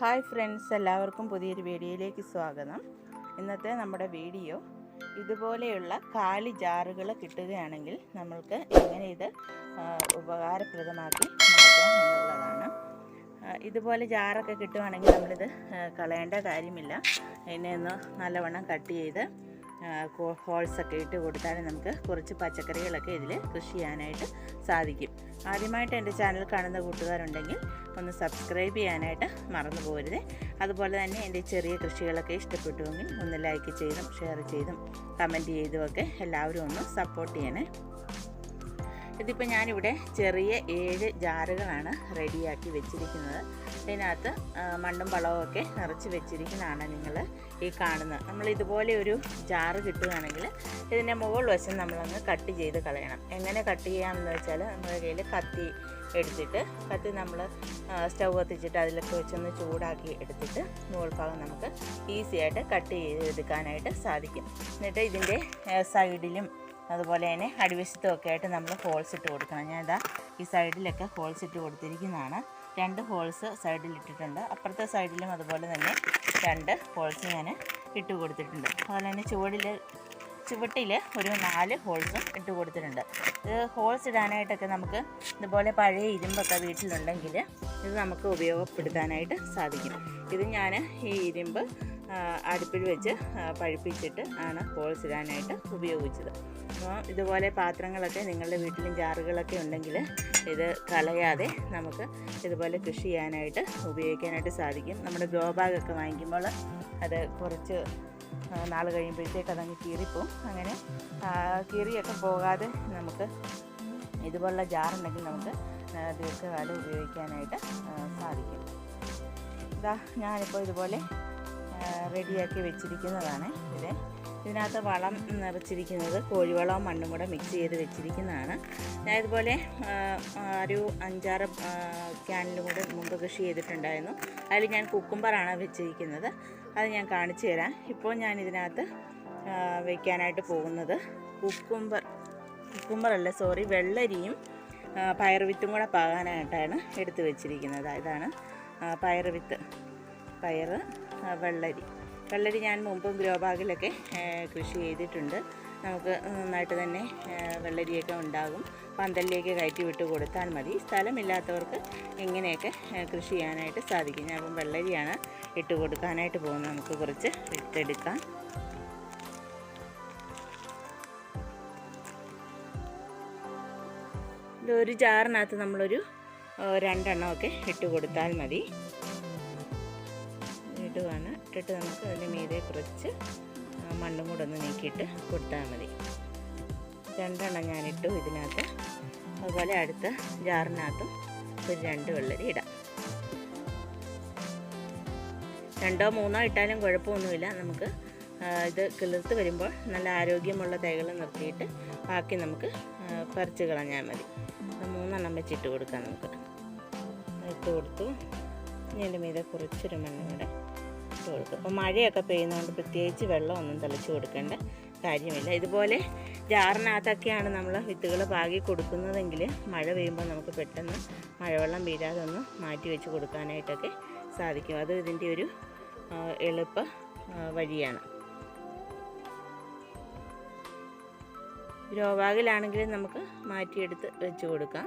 Hi friends എല്ലാവർക്കും പുതിയൊരു വീഡിയോയിലേക്ക് സ്വാഗതം. ഇന്നത്തെ നമ്മുടെ വീഡിയോ ഇതുപോലെയുള്ള കാലി ജാറുകൾ കിട്ടുകയാണെങ്കിൽ നമ്മൾക്ക് എങ്ങനെ ഇത് ഉപകാരപ്രദമാക്കി മാറ്റാം എന്നുള്ളതാണ്. ഇതുപോലെ ജാറൊക്കെ കിട്ടുവാണെങ്കിൽ നമ്മളിത് കളയേണ്ട കാര്യമില്ല. ഇതിനെ ഒന്ന് നല്ലവണ്ണം കട്ട് ചെയ്ത് ഹോൾസൊക്കെ ഇട്ട് കൊടുത്താൽ നമുക്ക് കുറച്ച് പച്ചക്കറികളൊക്കെ ഇതിൽ കൃഷി ചെയ്യാനായിട്ട് സാധിക്കും. ആദ്യമായിട്ട് എന്റെ ചാനൽ കാണുന്ന കൂട്ടുകാരുണ്ടെങ്കിൽ ഒന്ന് സബ്സ്ക്രൈബ് ചെയ്യാനായിട്ട് മറന്നു പോകരുത്. അതുപോലെ തന്നെ എന്റെ ചെറിയ കൃഷികളൊക്കെ ഇഷ്ടപ്പെട്ടുവെങ്കിൽ ഒന്ന് ലൈക്ക് ചെയ്തും ഷെയർ ചെയ്തും കമന്റ് ചെയ്തുമൊക്കെ എല്ലാവരും ഒന്ന് സപ്പോർട്ട് ചെയ്യണേ. ഇതിപ്പോൾ ഞാനിവിടെ ചെറിയ ഏഴ് ജാറുകളാണ് റെഡിയാക്കി വെച്ചിരിക്കുന്നത്. അതിനകത്ത് മണ്ണും വളവും ഒക്കെ നിറച്ച് വെച്ചിരിക്കുന്നതാണ് നിങ്ങൾ ഈ കാണുന്നത്. നമ്മൾ ഇതുപോലെ ഒരു ജാറ് കിട്ടുകയാണെങ്കിൽ ഇതിന്റെ മുകൾ വശം നമ്മളങ്ങ് കട്ട് ചെയ്ത് കളയണം. എങ്ങനെ കട്ട് ചെയ്യാമെന്ന് വെച്ചാൽ നമ്മുടെ കയ്യിൽ കത്തി എടുത്തിട്ട് കത്തി നമ്മൾ സ്റ്റൗ കത്തിച്ചിട്ട് അതിലൊക്കെ വെച്ചൊന്ന് ചൂടാക്കി എടുത്തിട്ട് മുകൾ ഭാഗം നമുക്ക് ഈസിയായിട്ട് കട്ട് ചെയ്തെടുക്കാനായിട്ട് സാധിക്കും. എന്നിട്ട് ഇതിന്റെ സൈഡിലും അതുപോലെ തന്നെ അടിവശത്തുമൊക്കെ ആയിട്ട് നമ്മൾ ഹോൾസ് ഇട്ട് കൊടുക്കണം. ഞാൻ ഇതാ ഈ സൈഡിലൊക്കെ ഹോൾസ് ഇട്ട് കൊടുത്തിരിക്കുന്നതാണ്. രണ്ട് ഹോൾസ് സൈഡിൽ ഇട്ടിട്ടുണ്ട്. അപ്പുറത്തെ സൈഡിലും അതുപോലെ തന്നെ രണ്ട് ഹോൾസ് ഞാൻ ഇട്ട് കൊടുത്തിട്ടുണ്ട്. അതുപോലെ തന്നെ ചുവടിൽ ചുവട്ടിൽ ഒരു നാല് ഹോൾസും ഇട്ട് കൊടുത്തിട്ടുണ്ട്. ഇത് ഹോൾസ് ഇടാനായിട്ടൊക്കെ നമുക്ക് ഇതുപോലെ പഴയ ഇരുമ്പൊക്കെ വീട്ടിലുണ്ടെങ്കിൽ ഇത് നമുക്ക് ഉപയോഗപ്പെടുത്താനായിട്ട് സാധിക്കും. ഇത് ഞാൻ ഈ ഇരുമ്പ് അടുപ്പിൽ വെച്ച് പഴുപ്പിച്ചിട്ട് ആണ് ഹോൾസ് ഇടാനായിട്ട് ഉപയോഗിച്ചത്. അപ്പോൾ ഇതുപോലെ പാത്രങ്ങളൊക്കെ നിങ്ങളുടെ വീട്ടിലും ജാറുകളൊക്കെ ഉണ്ടെങ്കിൽ ഇത് കളയാതെ നമുക്ക് ഇതുപോലെ കൃഷി ചെയ്യാനായിട്ട് ഉപയോഗിക്കാനായിട്ട് സാധിക്കും. നമ്മുടെ ഗ്രോ ബാഗൊക്കെ വാങ്ങിക്കുമ്പോൾ അത് കുറച്ച് നാൾ കഴിയുമ്പോഴത്തേക്ക് അതങ്ങ് കീറിപ്പോവും. അങ്ങനെ കീറിയൊക്കെ പോകാതെ നമുക്ക് ഇതുപോലുള്ള ജാറുണ്ടെങ്കിൽ നമുക്ക് ദീർഘകാലം ഉപയോഗിക്കാനായിട്ട് സാധിക്കും. ഇതാ ഞാനിപ്പോൾ ഇതുപോലെ റെഡിയാക്കി വെച്ചിരിക്കുന്നതാണ് ഇത്. ഇതിനകത്ത് വളം നിറച്ചിരിക്കുന്നത് കോഴിവളവും മണ്ണും കൂടെ മിക്സ് ചെയ്ത് വെച്ചിരിക്കുന്നതാണ്. ഞാൻ ഇതുപോലെ ഒരു അഞ്ചാറ് ക്യാനിലും കൂടെ മുമ്പ് കൃഷി ചെയ്തിട്ടുണ്ടായിരുന്നു. അതിൽ ഞാൻ കുക്കുംബറാണ് വെച്ചിരിക്കുന്നത്. അത് ഞാൻ കാണിച്ചു തരാം. ഇപ്പോൾ ഞാൻ ഇതിനകത്ത് വയ്ക്കാനായിട്ട് പോകുന്നത് കുക്കുംബർ കുക്കുംബറല്ല സോറി വെള്ളരിയും പയറുവിത്തും കൂടെ പാകാനായിട്ടാണ് എടുത്തു വെച്ചിരിക്കുന്നത്. ഇതാണ് പയറുവിത്ത്. പയറ് ആ, വെള്ളരി. വെള്ളരി ഞാൻ മുമ്പും ഗ്രോ ബാഗിലൊക്കെ കൃഷി ചെയ്തിട്ടുണ്ട്. നമുക്ക് നന്നായിട്ട് തന്നെ വെള്ളരിയൊക്കെ ഉണ്ടാകും. പന്തലിലേക്ക് കയറ്റി വിട്ട് കൊടുത്താൽ മതി. സ്ഥലമില്ലാത്തവർക്ക് ഇങ്ങനെയൊക്കെ കൃഷി ചെയ്യാനായിട്ട് സാധിക്കും. ഞാൻ അപ്പം വെള്ളരിയാണ് ഇട്ട് കൊടുക്കാനായിട്ട് പോകുന്നത്. നമുക്ക് കുറച്ച് ഇട്ടെടുക്കാം ഒരു ജാറിനകത്ത് നമ്മളൊരു രണ്ടെണ്ണമൊക്കെ ഇട്ട് കൊടുത്താൽ മതി. ഇട്ടിട്ട് നമുക്ക് അതിന് മീതെ കുറച്ച് മണ്ണും കൂടെ ഒന്ന് നീക്കിയിട്ട് കൊടുത്താൽ മതി. രണ്ടെണ്ണം ഞാനിട്ടു ഇതിനകത്ത്. അതുപോലെ അടുത്ത ജാറിനകത്തും ഒരു രണ്ട് വെള്ളരി ഇടാം. രണ്ടോ മൂന്നോ ഇട്ടാലും കുഴപ്പമൊന്നുമില്ല. നമുക്ക് ഇത് കിളിർത്ത് വരുമ്പോൾ നല്ല ആരോഗ്യമുള്ള തൈകൾ നിർത്തിയിട്ട് ബാക്കി നമുക്ക് പറിച്ച് കളഞ്ഞാൽ മതി. മൂന്നെണ്ണം മൂന്നെണ്ണം വെച്ചിട്ട് കൊടുക്കാം നമുക്ക്. ഇട്ട് കൊടുത്തു. ഇനി എന്റെ മീതെ കുറച്ചൊരു മണ്ണ് കൂടെ ഇട്ട് കൊടുക്കും. അപ്പോൾ മഴയൊക്കെ പെയ്യുന്നതുകൊണ്ട് പ്രത്യേകിച്ച് വെള്ളമൊന്നും തളിച്ച് കൊടുക്കേണ്ട കാര്യമില്ല. ഇതുപോലെ ജാറിനകത്തൊക്കെയാണ് നമ്മൾ വിത്തുകൾ പാകി കൊടുക്കുന്നതെങ്കിൽ മഴ പെയ്യുമ്പോൾ നമുക്ക് പെട്ടെന്ന് മഴവെള്ളം വീഴാതെ ഒന്ന് മാറ്റി വെച്ച് കൊടുക്കാനായിട്ടൊക്കെ സാധിക്കും. അത് ഇതിന്റെ ഒരു എളുപ്പ വഴിയാണ്. ഗ്രോബാഗിലാണെങ്കിൽ നമുക്ക് മാറ്റിയെടുത്ത് വെച്ച് കൊടുക്കാം.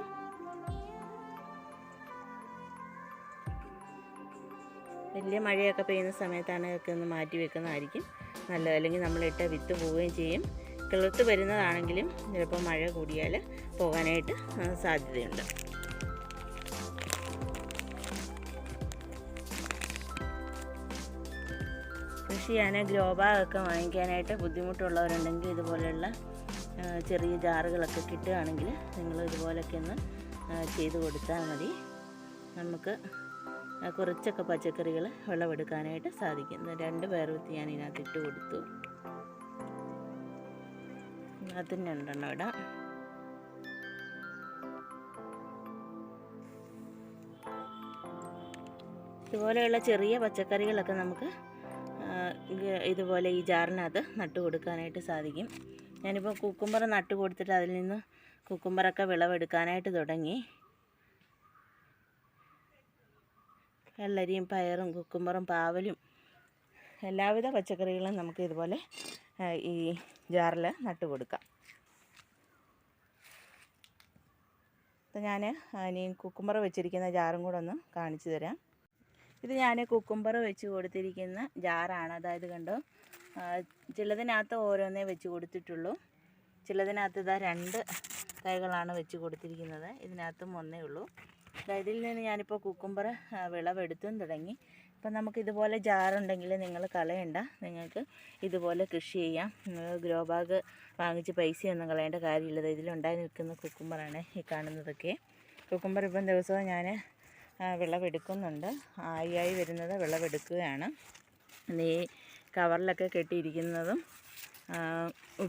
വലിയ മഴയൊക്കെ പെയ്യുന്ന സമയത്താണ് ഇതൊക്കെ ഒന്ന് മാറ്റി വെക്കുന്നതായിരിക്കും. നല്ലത് അല്ലെങ്കിൽ നമ്മളിട്ട വിത്ത് പോവുകയും ചെയ്യും. കിളിർത്ത് വരുന്നതാണെങ്കിലും ചിലപ്പോൾ മഴ കൂടിയാൽ പോകാനായിട്ട് സാധ്യതയുണ്ട്. കൃഷി ചെയ്യാൻ ഗ്രോ ബാഗൊക്കെ വാങ്ങിക്കാനായിട്ട് ബുദ്ധിമുട്ടുള്ളവരുണ്ടെങ്കിൽ ഇതുപോലെയുള്ള ചെറിയ ജാറുകളൊക്കെ കിട്ടുകയാണെങ്കിൽ നിങ്ങൾ ഇതുപോലൊക്കെ ഒന്ന് ചെയ്ത് കൊടുത്താൽ മതി. നമുക്ക് കുറച്ചൊക്കെ പച്ചക്കറികൾ വിളവെടുക്കാനായിട്ട് സാധിക്കും രണ്ട് പേർവത്തി ഞാൻ ഇതിനകത്ത് ഇട്ട് കൊടുത്തു. അതിന് രണ്ടെണ്ണം ഇടാം. ഇതുപോലെയുള്ള ചെറിയ പച്ചക്കറികളൊക്കെ നമുക്ക് ഇതുപോലെ ഈ ജാറിനകത്ത് നട്ടു കൊടുക്കാനായിട്ട് സാധിക്കും. ഞാനിപ്പോൾ കുക്കുംബർ നട്ടു കൊടുത്തിട്ട് അതിൽ നിന്ന് കുക്കുംബറൊക്കെ വിളവെടുക്കാനായിട്ട് തുടങ്ങി. വെള്ളരിയും പയറും കുക്കുമ്പറും പാവലും എല്ലാവിധ പച്ചക്കറികളും നമുക്ക് ഇതുപോലെ ഈ ജാറിൽ നട്ട് കൊടുക്കാം. അപ്പം ഞാൻ ഇനി കുക്കുമ്പർ വെച്ചിരിക്കുന്ന ജാറും കൂടെ ഒന്ന് കാണിച്ചു തരാം. ഇത് ഞാൻ കുക്കുമ്പർ വെച്ച് കൊടുത്തിരിക്കുന്ന ജാറാണ്. അതായത് കണ്ടോ ചിലതിനകത്ത് ഓരോന്നേ വെച്ച് കൊടുത്തിട്ടുള്ളൂ. ചിലതിനകത്ത് ഇതാ രണ്ട് തൈകളാണ് വെച്ച് കൊടുത്തിരിക്കുന്നത്. ഇതിനകത്തും ഒന്നേ ഉള്ളൂ. ഇതിൽ നിന്ന് ഞാനിപ്പോൾ കുക്കുംബർ വിളവെടുത്തും തുടങ്ങി. ഇപ്പം നമുക്ക് ഇതുപോലെ ജാറുണ്ടെങ്കിൽ നിങ്ങൾ കളയണ്ട. നിങ്ങൾക്ക് ഇതുപോലെ കൃഷി ചെയ്യാം. ഗ്രോ ബാഗ് വാങ്ങിച്ച് പൈസയൊന്നും കളയേണ്ട കാര്യമില്ല. ഇതിലുണ്ടായി നിൽക്കുന്ന കുക്കുംബറാണ് ഈ കാണുന്നതൊക്കെ. കുക്കുംബർ ഇപ്പം ദിവസവും ഞാൻ വിളവെടുക്കുന്നുണ്ട്. ആയി വരുന്നത് വിളവെടുക്കുകയാണ്. ഈ കവറിലൊക്കെ കെട്ടിയിരിക്കുന്നതും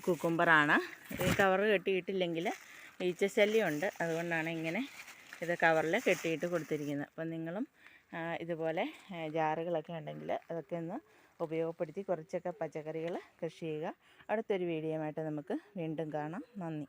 കുക്കുംബറാണ് ഈ കവർ കെട്ടിയിട്ടില്ലെങ്കിൽ ഈച്ചശല്യമുണ്ട് അതുകൊണ്ടാണ് ഇങ്ങനെ ഇത് കവറിൽ കെട്ടിയിട്ട് കൊടുത്തിരിക്കുന്നത് അപ്പം നിങ്ങളും ഇതുപോലെ ജാറുകളൊക്കെ ഉണ്ടെങ്കിൽ അതൊക്കെ ഒന്ന് ഉപയോഗപ്പെടുത്തി കുറച്ചൊക്കെ പച്ചക്കറികൾ കൃഷി ചെയ്യുക. അടുത്തൊരു വീഡിയോയുമായിട്ട് നമുക്ക് വീണ്ടും കാണാം. നന്ദി.